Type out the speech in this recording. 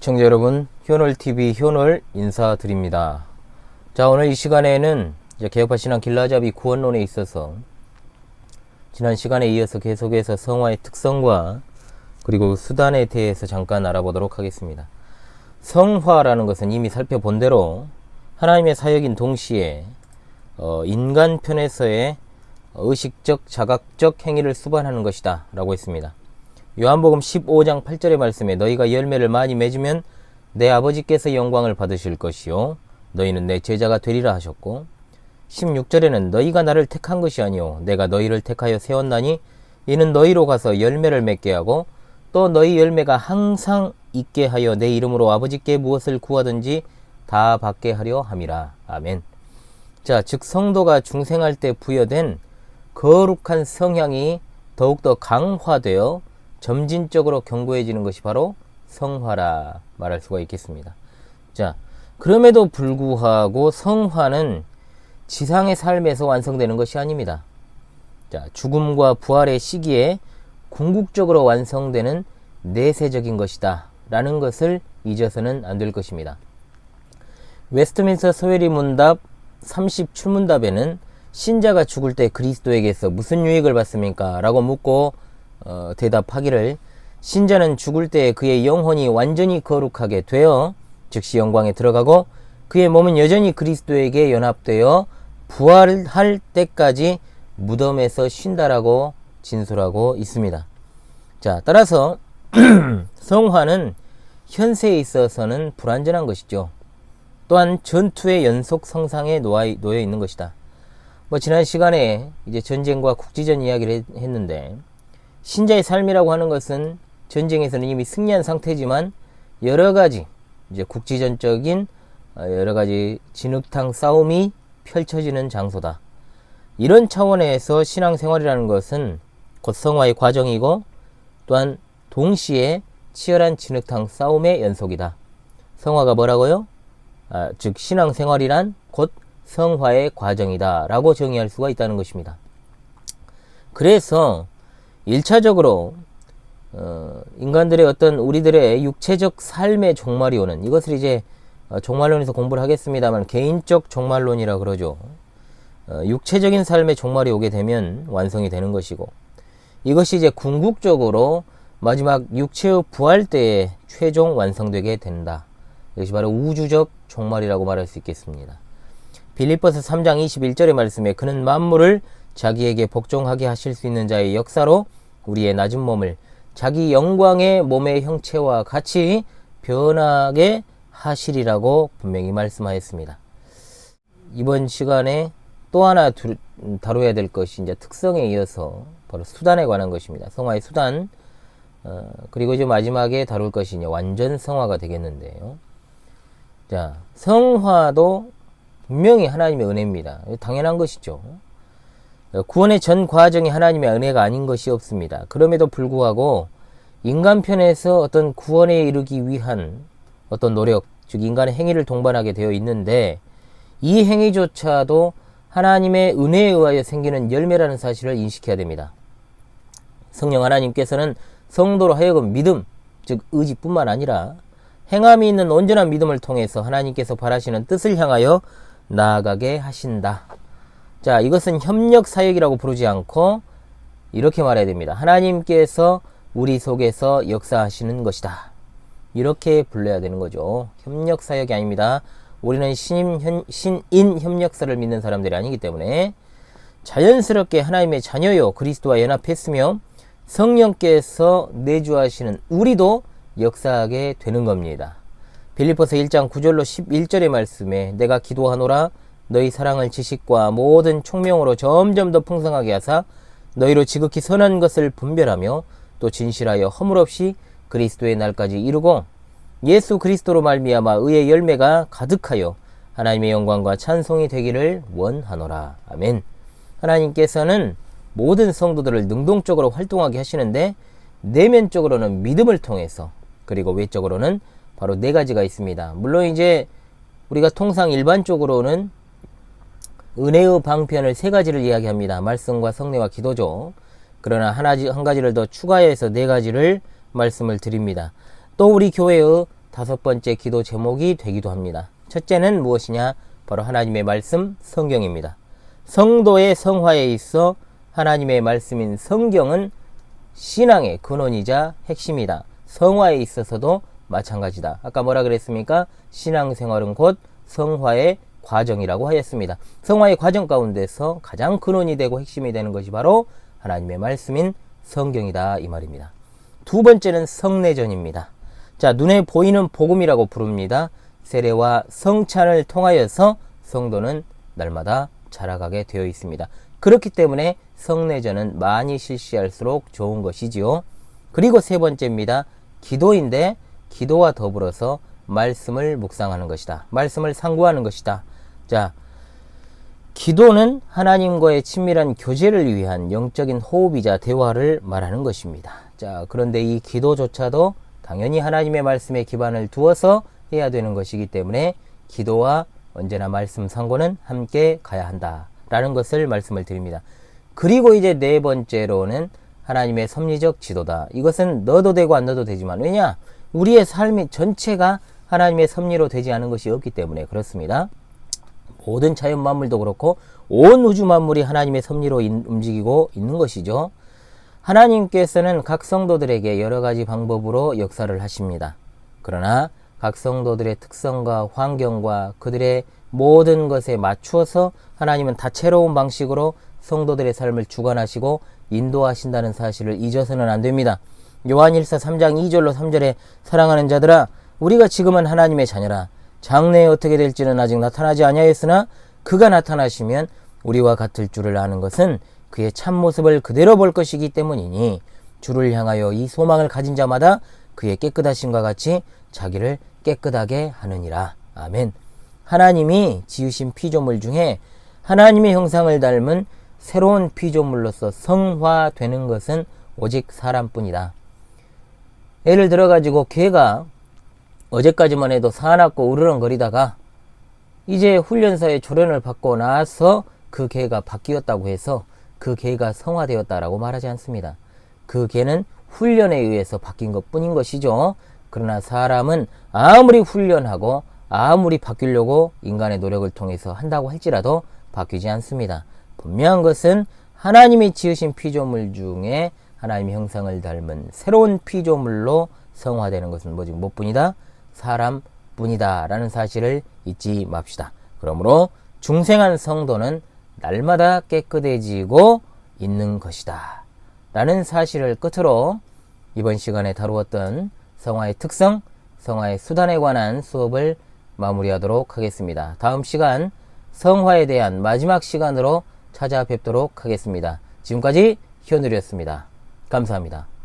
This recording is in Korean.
시청자 여러분, 효놀TV 효놀 인사드립니다. 자, 오늘 이 시간에는 개혁파 신앙 길라잡이 구원론에 있어서 지난 시간에 이어서 계속해서 성화의 특성과 그리고 수단에 대해서 잠깐 알아보도록 하겠습니다. 성화라는 것은 이미 살펴본 대로 하나님의 사역인 동시에 어, 인간 편에서의 의식적, 자각적 행위를 수반하는 것이다 라고 했습니다. 요한복음 15장 8절의 말씀에 너희가 열매를 많이 맺으면 내 아버지께서 영광을 받으실 것이요 너희는 내 제자가 되리라 하셨고 16절에는 너희가 나를 택한 것이 아니요 내가 너희를 택하여 세웠나니 이는 너희로 가서 열매를 맺게 하고 또 너희 열매가 항상 있게 하여 내 이름으로 아버지께 무엇을 구하든지 다 받게 하려 함이라 아멘. 자, 즉 성도가 중생할 때 부여된 거룩한 성향이 더욱더 강화되어 점진적으로 견고해지는 것이 바로 성화라 말할 수가 있겠습니다. 자, 그럼에도 불구하고 성화는 지상의 삶에서 완성되는 것이 아닙니다. 자, 죽음과 부활의 시기에 궁극적으로 완성되는 내세적인 것이다. 라는 것을 잊어서는 안 될 것입니다. 웨스트민스터 소회리 문답 37문답에는 신자가 죽을 때 그리스도에게서 무슨 유익을 받습니까? 라고 묻고 어, 대답하기를 신자는 죽을 때 그의 영혼이 완전히 거룩하게 되어 즉시 영광에 들어가고 그의 몸은 여전히 그리스도에게 연합되어 부활할 때까지 무덤에서 쉰다라고 진술하고 있습니다. 자, 따라서 성화는 현세에 있어서는 불완전한 것이죠. 또한 전투의 연속 성상에 놓여 있는 것이다. 뭐 지난 시간에 이제 전쟁과 국지전 이야기를 했는데 신자의 삶이라고 하는 것은 전쟁에서는 이미 승리한 상태지만 여러 가지 이제 국지전적인 어, 여러 가지 진흙탕 싸움이 펼쳐지는 장소다. 이런 차원에서 신앙생활이라는 것은 곧 성화의 과정이고 또한 동시에 치열한 진흙탕 싸움의 연속이다. 성화가 뭐라고요? 아, 즉 신앙생활이란 곧 성화의 과정이다 라고 정의할 수가 있다는 것입니다. 그래서 1차적으로 어, 인간들의 어떤 우리들의 육체적 삶의 종말이 오는 이것을 이제 어, 종말론에서 공부를 하겠습니다만 개인적 종말론이라 그러죠. 어, 육체적인 삶의 종말이 오게 되면 완성이 되는 것이고 이것이 이제 궁극적으로 마지막 육체의 부활 때에 최종 완성되게 된다. 이것이 바로 우주적 종말이라고 말할 수 있겠습니다. 빌립보서 3장 21절의 말씀에 그는 만물을 자기에게 복종하게 하실 수 있는 자의 역사로 우리의 낮은 몸을 자기 영광의 몸의 형체와 같이 변하게 하시리라고 분명히 말씀하였습니다. 이번 시간에 또 하나 다뤄야 될 것이 이제 특성에 이어서 바로 수단에 관한 것입니다. 성화의 수단. 어, 그리고 이제 마지막에 다룰 것이 이제 완전 성화가 되겠는데요. 자, 성화도 분명히 하나님의 은혜입니다. 당연한 것이죠. 구원의 전 과정이 하나님의 은혜가 아닌 것이 없습니다. 그럼에도 불구하고 인간 편에서 어떤 구원에 이르기 위한 어떤 노력, 즉 인간의 행위를 동반하게 되어 있는데 이 행위조차도 하나님의 은혜에 의하여 생기는 열매라는 사실을 인식해야 됩니다. 성령 하나님께서는 성도로 하여금 믿음, 즉 의지뿐만 아니라 행함이 있는 온전한 믿음을 통해서 하나님께서 바라시는 뜻을 향하여 나아가게 하신다. 자, 이것은 협력 사역이라고 부르지 않고 이렇게 말해야 됩니다. 하나님께서 우리 속에서 역사하시는 것이다. 이렇게 불러야 되는 거죠. 협력 사역이 아닙니다. 우리는 신임, 신인 협력사를 믿는 사람들이 아니기 때문에 자연스럽게 하나님의 자녀요 그리스도와 연합했으며 성령께서 내주하시는 우리도 역사하게 되는 겁니다. 빌리포스 1장 9절로 11절의 말씀에 내가 기도하노라 너희 사랑을 지식과 모든 총명으로 점점 더 풍성하게 하사 너희로 지극히 선한 것을 분별하며 또 진실하여 허물 없이 그리스도의 날까지 이루고 예수 그리스도로 말미암아 의의 열매가 가득하여 하나님의 영광과 찬송이 되기를 원하노라. 아멘. 하나님께서는 모든 성도들을 능동적으로 활동하게 하시는데 내면적으로는 믿음을 통해서 그리고 외적으로는 바로 네 가지가 있습니다. 물론 이제 우리가 통상 일반적으로는 은혜의 방편을 세 가지를 이야기합니다. 말씀과 성례와 기도죠. 그러나 하나 한 가지를 더 추가해서 네 가지를 말씀을 드립니다. 또 우리 교회의 다섯 번째 기도 제목이 되기도 합니다. 첫째는 무엇이냐? 바로 하나님의 말씀 성경입니다. 성도의 성화에 있어 하나님의 말씀인 성경은 신앙의 근원이자 핵심이다. 성화에 있어서도 마찬가지다. 아까 뭐라 그랬습니까? 신앙생활은 곧 성화의 과정이라고 하였습니다. 성화의 과정 가운데서 가장 근원이 되고 핵심이 되는 것이 바로 하나님의 말씀인 성경이다 이 말입니다. 두 번째는 성내전입니다. 자, 눈에 보이는 복음이라고 부릅니다. 세례와 성찬을 통하여서 성도는 날마다 자라가게 되어 있습니다. 그렇기 때문에 성내전은 많이 실시할수록 좋은 것이지요. 그리고 세 번째입니다. 기도인데 기도와 더불어서 말씀을 묵상하는 것이다. 말씀을 상고하는 것이다. 자, 기도는 하나님과의 친밀한 교제를 위한 영적인 호흡이자 대화를 말하는 것입니다. 자, 그런데 이 기도조차도 당연히 하나님의 말씀에 기반을 두어서 해야 되는 것이기 때문에 기도와 언제나 말씀 상고는 함께 가야 한다라는 것을 말씀을 드립니다. 그리고 이제 네 번째로는 하나님의 섭리적 지도다. 이것은 넣어도 되고 안 넣어도 되지만 왜냐? 우리의 삶이 전체가 하나님의 섭리로 되지 않은 것이 없기 때문에 그렇습니다. 모든 자연 만물도 그렇고 온 우주 만물이 하나님의 섭리로 인, 움직이고 있는 것이죠. 하나님께서는 각 성도들에게 여러 가지 방법으로 역사를 하십니다. 그러나 각 성도들의 특성과 환경과 그들의 모든 것에 맞추어서 하나님은 다채로운 방식으로 성도들의 삶을 주관하시고 인도하신다는 사실을 잊어서는 안 됩니다. 요한일서 3장 2절로 3절에 사랑하는 자들아 우리가 지금은 하나님의 자녀라 장래에 어떻게 될지는 아직 나타나지 아니하였으나 그가 나타나시면 우리와 같을 줄을 아는 것은 그의 참모습을 그대로 볼 것이기 때문이니 주를 향하여 이 소망을 가진 자마다 그의 깨끗하심과 같이 자기를 깨끗하게 하느니라. 아멘. 하나님이 지으신 피조물 중에 하나님의 형상을 닮은 새로운 피조물로서 성화되는 것은 오직 사람뿐이다. 예를 들어 가지고 개가 어제까지만 해도 사납고 으르렁거리다가 이제 훈련사의 조련을 받고 나서 그 개가 바뀌었다고 해서 그 개가 성화되었다라고 말하지 않습니다. 그 개는 훈련에 의해서 바뀐 것 뿐인 것이죠. 그러나 사람은 아무리 훈련하고 아무리 바뀌려고 인간의 노력을 통해서 한다고 할지라도 바뀌지 않습니다. 분명한 것은 하나님이 지으신 피조물 중에 하나님의 형상을 닮은 새로운 피조물로 성화되는 것은 뭐지? 무엇뿐이다? 사람뿐이다. 라는 사실을 잊지 맙시다. 그러므로 중생한 성도는 날마다 깨끗해지고 있는 것이다. 라는 사실을 끝으로 이번 시간에 다루었던 성화의 특성, 성화의 수단에 관한 수업을 마무리하도록 하겠습니다. 다음 시간 성화에 대한 마지막 시간으로 찾아뵙도록 하겠습니다. 지금까지 희원들이었습니다. 감사합니다.